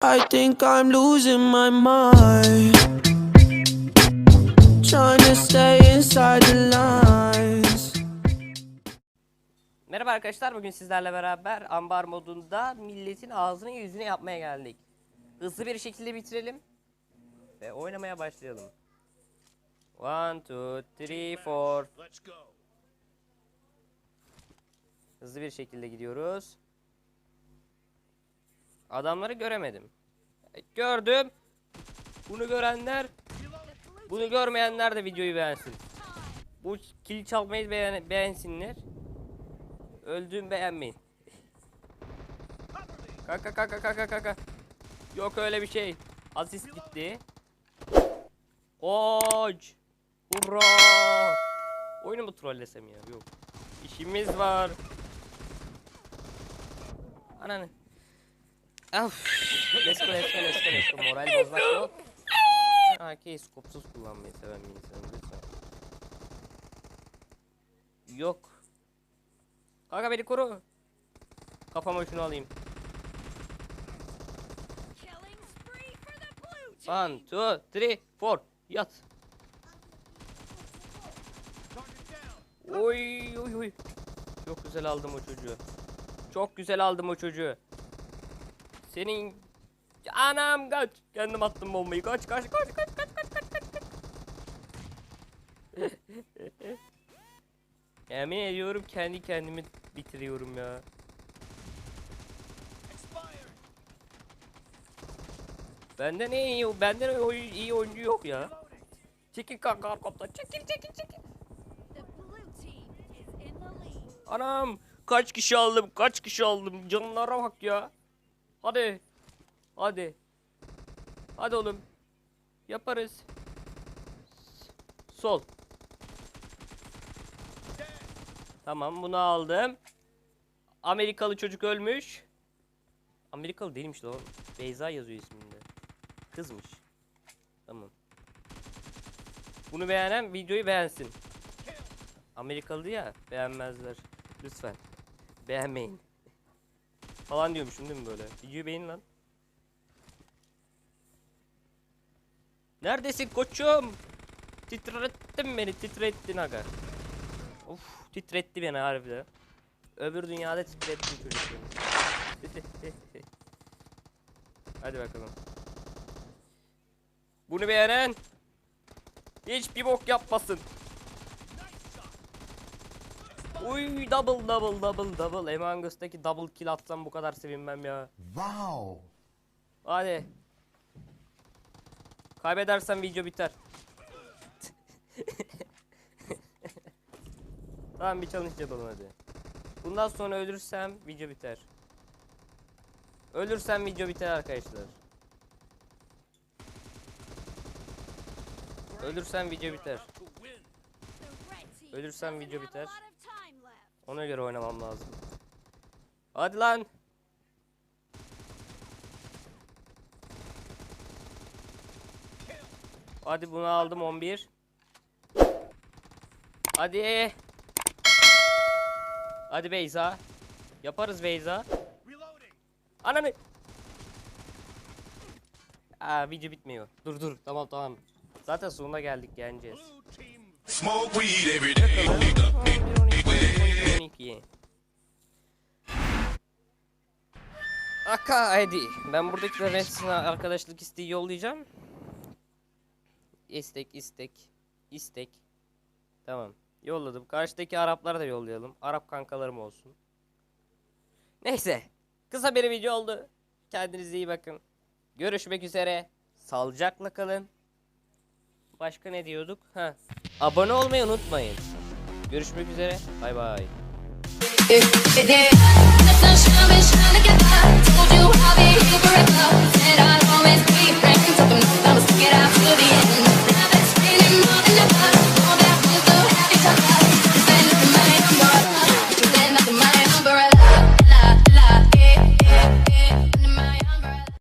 I think I'm losing my mind. Trying to stay inside the lines. Merhaba arkadaşlar bugün sizlerle beraber ambar modunda milletin ağzını yüzünü yapmaya geldik. Hızlı bir şekilde bitirelim ve oynamaya başlayalım. 1 2 3 4 Let's go. Hızlı bir şekilde gidiyoruz. Adamları göremedim. E, Gördüm. Bunu görenler, bunu görmeyenler de videoyu beğensin. Bu kill çalmayı beğen beğensinler. Öldüğüm beğenmeyin. Kaka kaka kaka kaka. Yok öyle bir şey. Asist gitti. Koç. Hurra. Oyunu mu trollesem ya? Yok. İşimiz var. Ananı. Let's go let's go. Moral bozmak yok. AK'yi skopsuz kullanmayı seven bir insanım lütfen. Yok. Kanka beni koru. Kafama şunu alayım. One, two, three, four. Yat. Oy oy oy. Çok güzel aldım o çocuğu. Çok güzel aldım o çocuğu. Senin anam kaç. Kendim attım bombayı. Kaç kaç kaç kaç kaç kaç kaç kaç. kaç. Yemin ediyorum kendi kendimi bitiriyorum ya. Benden iyi, benden oy- iyi oyuncu yok ya. Çekil kanka arkamdan. Çekil çekil çekil. Anam kaç kişi aldım kaç kişi aldım canlara bak ya. Hadi. Hadi. Hadi oğlum. Yaparız. Sol. Tamam bunu aldım. Amerikalı çocuk ölmüş. Amerikalı değilmiş lan. Beyza yazıyor isminde. Kızmış. Tamam. Bunu beğenen videoyu beğensin. Amerikalı ya beğenmezler. Lütfen. Beğenmeyin. Falan diyormuşum değil mi böyle? Videoyu beğenin lan. Neredesin koçum? Titrettin beni titrettin aga. Of titretti beni harbiden. Öbür dünyada titretti çocuk. Hadi bakalım. Bunu beğenen hiçbir bok yapmasın. Uy double double double double Among Us'taki double kill atsam bu kadar sevinmem ya. Wow. Hadi. Kaybedersen video biter. tamam bir challenge yapalım hadi. Bundan sonra ölürsem video biter. Ölürsem video biter arkadaşlar. Ölürsem video biter. Ölürsem video biter. Ona göre oynamam lazım. Hadi lan. Hadi bunu aldım 11. Hadi. Hadi Beyza. Yaparız Beyza. Ananı. Aa video bitmiyor. Dur dur tamam tamam. Zaten sonuna geldik team. Smoke weed every day. Hadi. Ben buradakilerin hepsine arkadaşlık isteği yollayacağım. İstek, istek, istek. Tamam. Yolladım. Karşıdaki Araplara da yollayalım. Arap kankalarım olsun. Neyse. Kısa bir video oldu. Kendinize iyi bakın. Görüşmek üzere. Sağlıcakla kalın. Başka ne diyorduk? Ha. Abone olmayı unutmayın. Görüşmek üzere. Bay bay.